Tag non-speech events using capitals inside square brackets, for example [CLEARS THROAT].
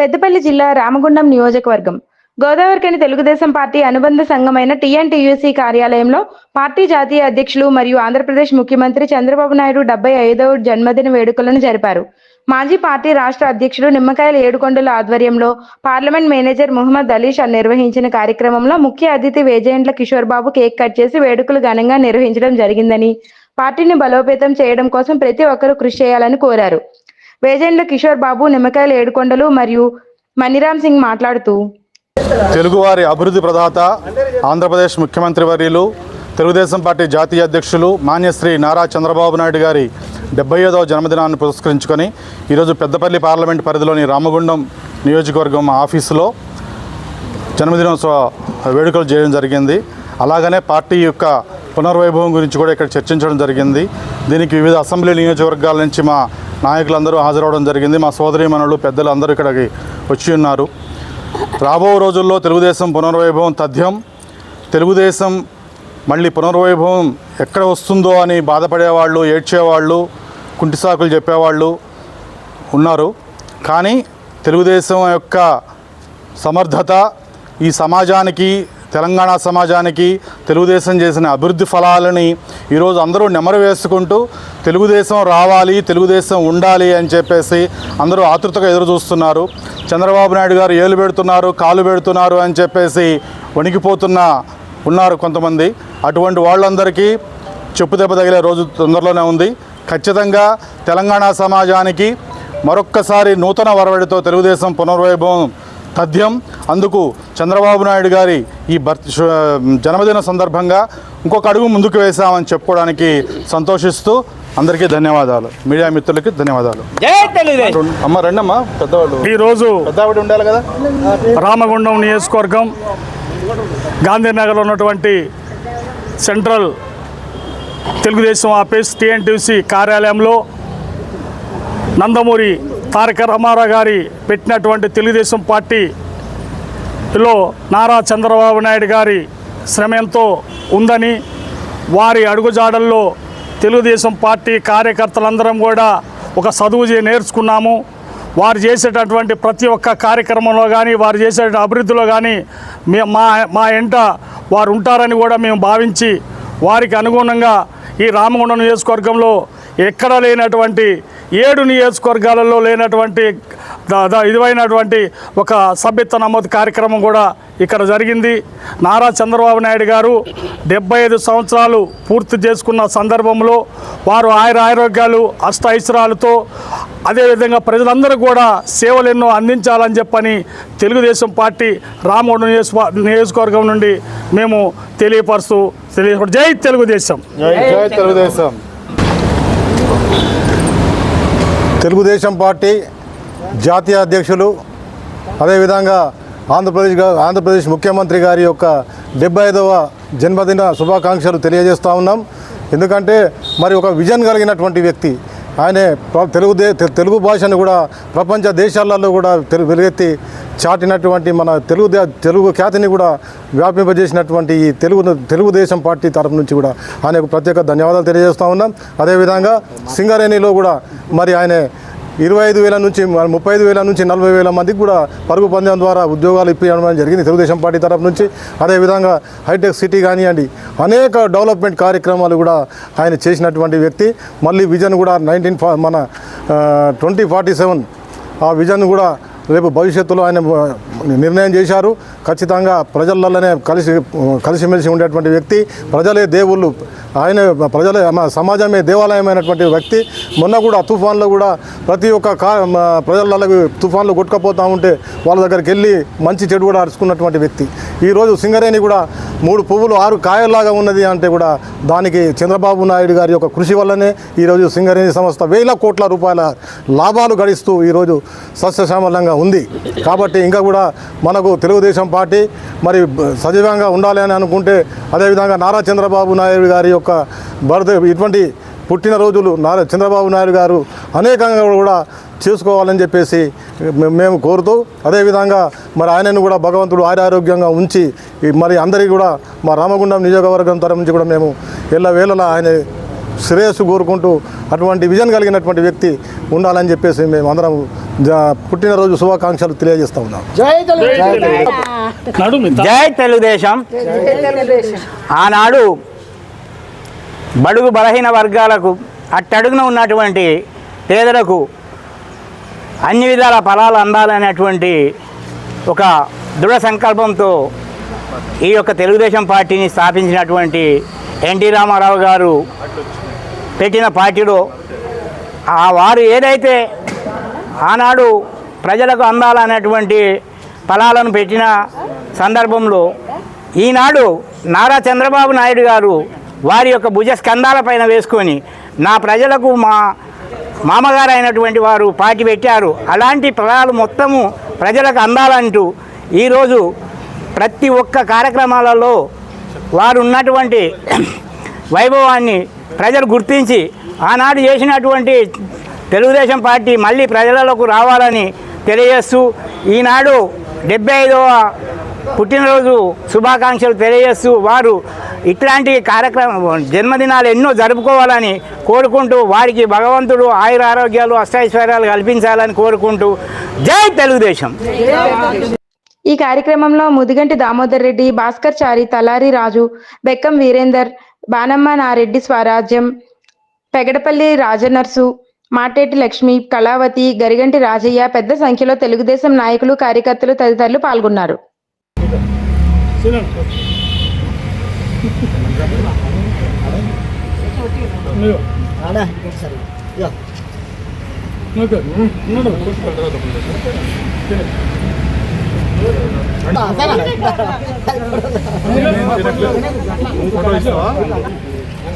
పెద్దపల్లి జిల్లా రామగుండం నియోజకవర్గం. గోదావరికని తెలుగుదేశం పార్టీ అనుబంధ సంఘమైన టీఎన్టీయూసీ కార్యాలయంలో పార్టీ జాతీయ అధ్యక్షులు మరియు ఆంధ్రప్రదేశ్ ముఖ్యమంత్రి చంద్రబాబు నాయుడు డెబ్బై ఐదవ జన్మదిన వేడుకలను జరిపారు. మాజీ పార్టీ రాష్ట్ర అధ్యక్షుడు నిమ్మకాయల ఏడుకొండల ఆధ్వర్యంలో పార్లమెంట్ మేనేజర్ ముహమ్మద్ అలీ షా నిర్వహించిన కార్యక్రమంలో ముఖ్య అతిథి వేజయంట్ల కిషోర్ బాబు కేక్ కట్ చేసి వేడుకలు ఘనంగా నిర్వహించడం జరిగిందని పార్టీని బలోపేతం చేయడం కోసం ప్రతి ఒక్కరూ కృషి చేయాలని కోరారు. వేజెండ్ల కిషోర్ బాబు నిమ్మకాయల ఏడుకొండలు మరియు మణిరామ్ సింగ్ మాట్లాడుతూ తెలుగువారి అభివృద్ధి ప్రదాత ఆంధ్రప్రదేశ్ ముఖ్యమంత్రి వర్యులు తెలుగుదేశం పార్టీ జాతీయ అధ్యక్షులు మాన్యశ్రీ నారా చంద్రబాబు నాయుడు గారి డెబ్బై ఐదవ జన్మదినాన్ని పురస్కరించుకొని ఈరోజు పెద్దపల్లి పార్లమెంట్ పరిధిలోని రామగుండం నియోజకవర్గం ఆఫీసులో జన్మదినోత్సవ వేడుకలు చేయడం జరిగింది. అలాగనే పార్టీ యొక్క పునర్వైభవం గురించి కూడా ఇక్కడ చర్చించడం జరిగింది. దీనికి వివిధ అసెంబ్లీ నియోజకవర్గాల నుంచి మా నాయకులందరూ హాజరవడం జరిగింది. మా సోదరీమణులు పెద్దలు అందరూ ఇక్కడికి వచ్చి ఉన్నారు. రాబో రోజుల్లో తెలుగుదేశం పునర్వైభవం తథ్యం. తెలుగుదేశం మళ్ళీ పునర్వైభవం ఎక్కడ వస్తుందో అని బాధపడేవాళ్ళు ఏడ్చేవాళ్ళు కుంటిసాకులు చెప్పేవాళ్ళు ఉన్నారు. కానీ తెలుగుదేశం యొక్క సమర్థత ఈ సమాజానికి తెలంగాణ సమాజానికి తెలుగుదేశం చేసిన అభివృద్ధి ఫలాలని ఈరోజు అందరూ నెమరు వేసుకుంటూ తెలుగుదేశం రావాలి తెలుగుదేశం ఉండాలి అని చెప్పేసి అందరూ ఆతృతగా ఎదురు చూస్తున్నారు చంద్రబాబు నాయుడు గారు ఏలు పెడుతున్నారు కాలు పెడుతున్నారు అని చెప్పేసి వణికిపోతున్న ఉన్నారు కొంతమంది. అటువంటి వాళ్ళందరికీ చెప్పు దెబ్బ తగిలే రోజు తొందరలోనే ఉంది. ఖచ్చితంగా తెలంగాణ సమాజానికి మరొక్కసారి నూతన వరవడితో తెలుగుదేశం పునర్వైభవం తథ్యం. అందుకు చంద్రబాబు నాయుడు గారి ఈ జన్మదిన సందర్భంగా ఇంకొక అడుగు ముందుకు వేశామని చెప్పుకోవడానికి సంతోషిస్తూ అందరికీ ధన్యవాదాలు. మీడియా మిత్రులకి ధన్యవాదాలు. అమ్మ రండమ్మా పెద్దవాళ్ళు. ఈరోజు పెద్దవాడు ఉండాలి కదా? రామగుండం నియోజకవర్గం గాంధీనగర్లో ఉన్నటువంటి సెంట్రల్ తెలుగుదేశం ఆఫీస్ టీఎన్టీసీ కార్యాలయంలో నందమూరి తారక రామారావు గారి పెట్టినటువంటి తెలుగుదేశం పార్టీలో నారా చంద్రబాబు నాయుడు గారి శ్రమ ఎంతో ఉందని వారి అడుగుజాడల్లో తెలుగుదేశం పార్టీ కార్యకర్తలందరం కూడా ఒక చదువు నేర్చుకున్నాము. వారు చేసేటటువంటి ప్రతి ఒక్క కార్యక్రమంలో కానీ వారు చేసే అభివృద్ధిలో కానీ మే మా మా ఎంట వారు ఉంటారని కూడా మేము భావించి వారికి అనుగుణంగా ఈ రామగుండం నియోజకవర్గంలో ఎక్కడ లేనటువంటి ఏడు నియోజకవర్గాలలో లేనటువంటి ఇదివైనటువంటి ఒక సభ్యత్వ నమోదు కార్యక్రమం కూడా ఇక్కడ జరిగింది. నారా చంద్రబాబు నాయుడు గారు డెబ్బై ఐదు సంవత్సరాలు పూర్తి చేసుకున్న సందర్భంలో వారు ఆయుర ఆరోగ్యాలు అష్ట ఐశ్వర్యాలతో అదేవిధంగా ప్రజలందరూ కూడా సేవలు ఎన్నో అందించాలని చెప్పని తెలుగుదేశం పార్టీ రామగుండం నియోజక నియోజకవర్గం నుండి మేము తెలియపరుస్తూ తెలియ జై తెలుగుదేశం. జై తెలుగుదేశం. తెలుగుదేశం పార్టీ జాతీయ అధ్యక్షులు అదేవిధంగా ఆంధ్రప్రదేశ్ ఆంధ్రప్రదేశ్ ముఖ్యమంత్రి గారి యొక్క డెబ్బై ఐదవ జన్మదిన శుభాకాంక్షలు తెలియజేస్తూ ఉన్నాం. ఎందుకంటే మరి ఒక విజన్ కలిగినటువంటి వ్యక్తి ఆయనే తెలుగు దే తెలుగు భాషను కూడా ప్రపంచ దేశాలలో కూడా తెలు వెలుగెత్తి చాటినటువంటి మన తెలుగు దే- తెలుగు ఖ్యాతిని కూడా వ్యాపింపజేసినటువంటి ఈ తెలుగు తెలుగుదేశం పార్టీ తరఫు నుంచి కూడా ఆయనకు ప్రత్యేక ధన్యవాదాలు తెలియజేస్తూ ఉన్నాం. అదేవిధంగా సింగరేణిలో కూడా మరి ఆయన ఇరవై ఐదు వేల నుంచి ముప్పై ఐదు వేల నుంచి నలభై వేల మందికి కూడా పరుగు పందెం ద్వారా ఉద్యోగాలు ఇప్పించడం జరిగింది తెలుగుదేశం పార్టీ తరపు నుంచి. అదేవిధంగా హైటెక్ సిటీ కానివ్వండి అనేక డెవలప్మెంట్ కార్యక్రమాలు కూడా ఆయన చేసినటువంటి వ్యక్తి. మళ్ళీ విజన్ కూడా నైన్టీన్ మన ట్వంటీ ఫార్టీ సెవెన్ ఆ విజన్ కూడా రేపు భవిష్యత్తులో ఆయన నిర్ణయం చేశారు. ఖచ్చితంగా ప్రజలలోనే కలిసి కలిసిమెలిసి ఉండేటువంటి వ్యక్తి ప్రజలే దేవుళ్ళు ఆయన ప్రజలే మా సమాజమే దేవాలయమైనటువంటి వ్యక్తి. మొన్న కూడా తుఫాన్లో కూడా ప్రతి ఒక్క కా మా ప్రజలకు తుఫాన్లు కొట్టుకపోతూ ఉంటే వాళ్ళ దగ్గరికి వెళ్ళి మంచి చెడు కూడా అరుచుకున్నటువంటి వ్యక్తి. ఈరోజు సింగరేణి కూడా మూడు పువ్వులు ఆరు కాయల్లాగా ఉన్నది అంటే కూడా దానికి చంద్రబాబు నాయుడు గారి యొక్క కృషి వల్లనే ఈరోజు సింగరేణి సంస్థ వేల కోట్ల రూపాయల లాభాలు గడిస్తూ ఈరోజు సస్యశ్యామలంగా ఉంది. కాబట్టి ఇంకా కూడా మనకు తెలుగుదేశం పార్టీ మరి సజీవంగా ఉండాలి అని అనుకుంటే అదేవిధంగా నారా చంద్రబాబు నాయుడు గారి యొక్క బర్త్డే ఇటువంటి పుట్టినరోజులు నారా చంద్రబాబు నాయుడు గారు అనేకంగా కూడా చేసుకోవాలని చెప్పేసి మేము కోరుతూ అదేవిధంగా మరి ఆయనను కూడా భగవంతుడు ఆరోగ్యంగా ఉంచి మరి అందరికీ కూడా మా రామగుండం నియోజకవర్గం తరఫు నుంచి కూడా మేము ఎల్లవేళలా ఆయన శ్రేయస్సు కోరుకుంటూ అటువంటి విజన్ కలిగినటువంటి వ్యక్తి ఉండాలని చెప్పేసి మేము అందరం పుట్టినరోజు శుభాకాంక్షలు తెలియజేస్తా ఉన్నాం. జై తెలుగుదేశం. ఆనాడు బడుగు బలహీన వర్గాలకు అట్టడుగున ఉన్నటువంటి పేదలకు అన్ని విధాల ఫలాలు అందాలనేటువంటి ఒక దృఢ సంకల్పంతో ఈ యొక్క తెలుగుదేశం పార్టీని స్థాపించినటువంటి ఎన్టీ రామారావు గారు పెట్టిన పార్టీలో ఆ వారు ఏదైతే ఆనాడు ప్రజలకు అందాలనేటువంటి ఫలాలను పెట్టిన సందర్భంలో ఈనాడు నారా చంద్రబాబు నాయుడు గారు వారి యొక్క భుజ స్కందాలపైన వేసుకొని నా ప్రజలకు మా మామగారు అయినటువంటి వారు పాటి పెట్టారు. అలాంటి ఫలాలు మొత్తము ప్రజలకు అందాలంటూ ఈరోజు ప్రతి ఒక్క కార్యక్రమాలలో వారు ఉన్నటువంటి [CLEARS THROAT] వైభవాన్ని ప్రజలు గుర్తించి ఆనాడు చేసినటువంటి తెలుగుదేశం పార్టీ మళ్ళీ ప్రజలలోకి రావాలని తెలియజేస్తూ ఈనాడు డెబ్బై ఐదవ పుట్టినరోజు శుభాకాంక్షలు తెలియజేస్తూ వారు ఇట్లాంటి కార్యక్రమం జన్మదినాలు ఎన్నో జరుపుకోవాలని కోరుకుంటూ వారికి భగవంతుడు ఆయుర ఆరోగ్యాలు అష్టైశ్వర్యాలు కల్పించాలని కోరుకుంటూ జై తెలుగుదేశం. ఈ కార్యక్రమంలో ముదిగంటి దామోదర్ రెడ్డి భాస్కర్ చారి తలారి రాజు బెక్కం వీరేందర్ బానమ్మ నారెడ్డి స్వరాజ్యం పెగడపల్లి రాజనర్సు మాటేటి లక్ష్మి కళావతి గరిగంటి రాజయ్య పెద్ద సంఖ్యలో తెలుగుదేశం నాయకులు కార్యకర్తలు తదితరులు పాల్గొన్నారు.